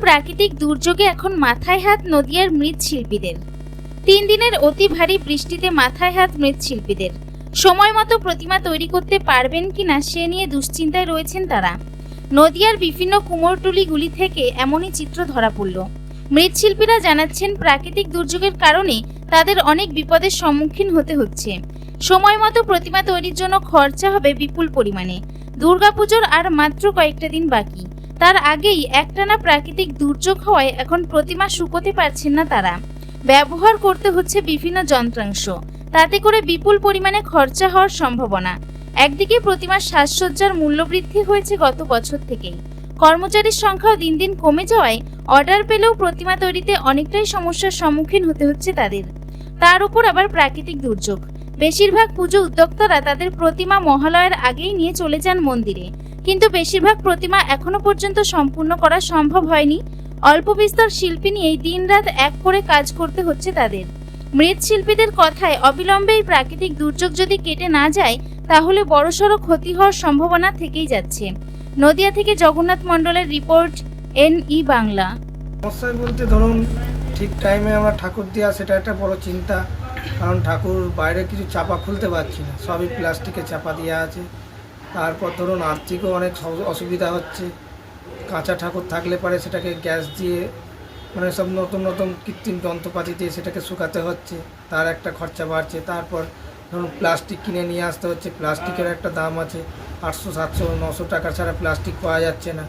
প্রাকৃতিক দুর্যোগে এখন মাথায় হাত নদিয়ার মৃৎশিল্পীদের। তিন দিনের অতি ভারী বৃষ্টিতে মাথায় হাত মৃৎশিল্পীদের। সময় মতো প্রতিমা তৈরি করতে পারবেন কিনা সে নিয়ে দুশ্চিন্তায় রয়েছেন তারা। নদিয়ার বিভিন্ন কুমোরটুলিগুলি থেকে এমনই চিত্র ধরা পড়ল। মৃৎশিল্পীরা জানাচ্ছেন, প্রাকৃতিক দুর্যোগের কারণে তাদের অনেক বিপদের সম্মুখীন হতে হচ্ছে। সময় মতো প্রতিমা তৈরির জন্য খরচা হবে বিপুল পরিমাণে। দুর্গাপুজোর আর মাত্র কয়েকটা দিন বাকি। তার আগেই একটানা প্রাকৃতিক দুর্যোগ হওয়ায় এখন প্রতিমা শুকোতে পারছেন না তারা। ব্যবহার করতে হচ্ছে বিভিন্ন যন্ত্রাংশ। তাতে করে বিপুল পরিমাণে খরচা হওয়ার সম্ভাবনা। একদিকে প্রতিমার সাজসজ্জার মূল্যবৃদ্ধি হয়েছে গত বছর থেকেই। কর্মচারীর সংখ্যাও দিন দিন কমে যাওয়ায় অর্ডার পেলেও প্রতিমা তৈরিতে অনেকটাই সমস্যার সম্মুখীন হতে হচ্ছে তাদের। তার উপর আবার প্রাকৃতিক দুর্যোগ। বেশিরভাগ পুজো উদ্যোক্তারা তাদের প্রতিমা মহালয়ের আগেই নিয়ে চলে যান মন্দিরে। কিন্তু বেশিরভাগ প্রতিমা এখনও পর্যন্ত সম্পূর্ণ করা সম্ভব হয়নি। অল্প বিস্তর শিল্পী নিয়েই দিনরাত এক করে কাজ করতে হচ্ছে তাদের। মৃৎশিল্পীদের কথায় অবিলম্বে এই প্রাকৃতিক দুর্যোগ যদি কেটে না যায়, তাহলে বড়সড় ক্ষতি হওয়ার সম্ভাবনা থেকেই যাচ্ছে। নদিয়া থেকে জগন্নাথ মণ্ডলের রিপোর্ট এন ই বাংলা। সমস্যা বলতে ধরুন, ঠিক টাইমে আমরা ঠাকুর দেওয়া সেটা একটা বড় চিন্তা। কারণ ঠাকুর বাইরে কিছু চাপা খুলতে পারছি না। সবই প্লাস্টিকে চাপা দেওয়া আছে। তারপর ধরুন আর্থিকও অনেক অসুবিধা হচ্ছে। কাঁচা ঠাকুর থাকলে পারে সেটাকে গ্যাস দিয়ে মানে সব নতুন নতুন কৃত্রিম যন্ত্রপাতি দিয়ে সেটাকে শুকাতে হচ্ছে, তার একটা খরচা বাড়ছে। তারপর ধরুন প্লাস্টিক কিনে নিয়ে আসতে হচ্ছে, প্লাস্টিকের একটা দাম আছে, আটশো, সাতশো, নশো টাকা ছাড়া প্লাস্টিক পাওয়া যাচ্ছে না।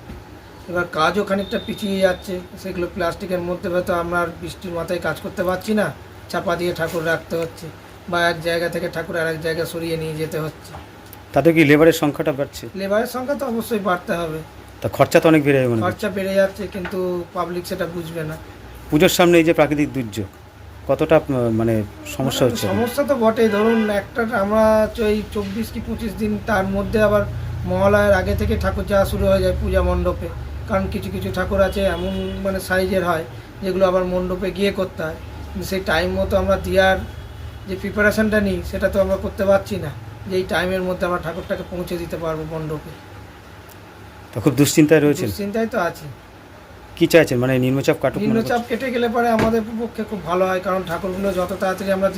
এবার কাজও খানিকটা পিছিয়ে যাচ্ছে, সেগুলো প্লাস্টিকের মধ্যে হয়তো আমরা আর বৃষ্টির মাথায় কাজ করতে পারছি না, চাপা দিয়ে ঠাকুর রাখতে হচ্ছে বা এক জায়গা থেকে ঠাকুর আর এক জায়গায় সরিয়ে নিয়ে যেতে হচ্ছে। তাতে কি লেবারের সংখ্যাটা বাড়ছে? লেবারের সংখ্যা তো অবশ্যই বাড়তে হবে। তা খরচা তো অনেক বেড়ে যাবে মনে হয়। খরচা বেড়ে যাচ্ছে কিন্তু পাবলিক সেটা বুঝবে না। পুজোর সামনে এই যে প্রাকৃতিক দুর্যোগ কতটা আহ, মানে সমস্যা হচ্ছে সমস্যা তো বটেই। ধরুন একটা আমরা এই চব্বিশ কি পঁচিশ দিন তার মধ্যে আবার মহালয়ের আগে থেকে ঠাকুর যাওয়া শুরু হয়ে যায় পূজা মণ্ডপে। কারণ কিছু কিছু ঠাকুর আছে এমন মানে সাইজের হয় যেগুলো আবার মণ্ডপে গিয়ে করতে হয়। কিন্তু সেই টাইম মতো আমরা দেওয়ার যে প্রিপারেশনটা নিই সেটা তো আমরা করতে পারছি না। যে এই টাইমের মধ্যে আমরা ঠাকুরটাকে পৌঁছে দিতে পারব মণ্ডপে। তো খুব দুশ্চিন্তায় রয়েছেন? চিন্তায় তো আছি। কি চাইছেন? মানে নিম্নচাপ কাটুক মনে নিম্নচাপ কেটে গেলে পরে আমাদের পক্ষে খুব ভালো হয় কারণ ঠাকুরগুলো যত তাড়াতাড়ি আমরা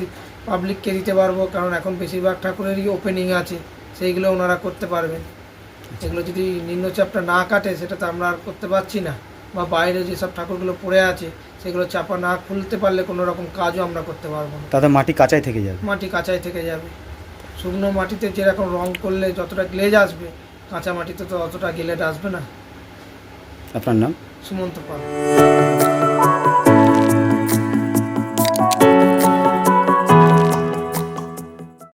পাবলিককে দিতে পারব কারণ এখন বেশিরভাগ ঠাকুরেরই ওপেনিং আছে সেইগুলো ওনারা করতে পারবেন। এগুলো যদি নিম্নচাপটা না কাটে সেটা তো আমরা আর করতে পারছি না। বা বাইরে যেসব ঠাকুরগুলো পড়ে আছে সেগুলো চাপা না খুলতে পারলে কোনো রকম কাজও আমরা করতে পারব না। তাতে মাটি কাঁচাই থেকে যাবে? মাটি কাঁচাই থেকে যাবে। শুকনো মাটিতে যেরকম রং করলে যতটা গ্লেজ আসবে কাঁচা মাটিতে তো অতটা গ্লেজ আসবে না। আপনার নাম? সুমন্ত পাল।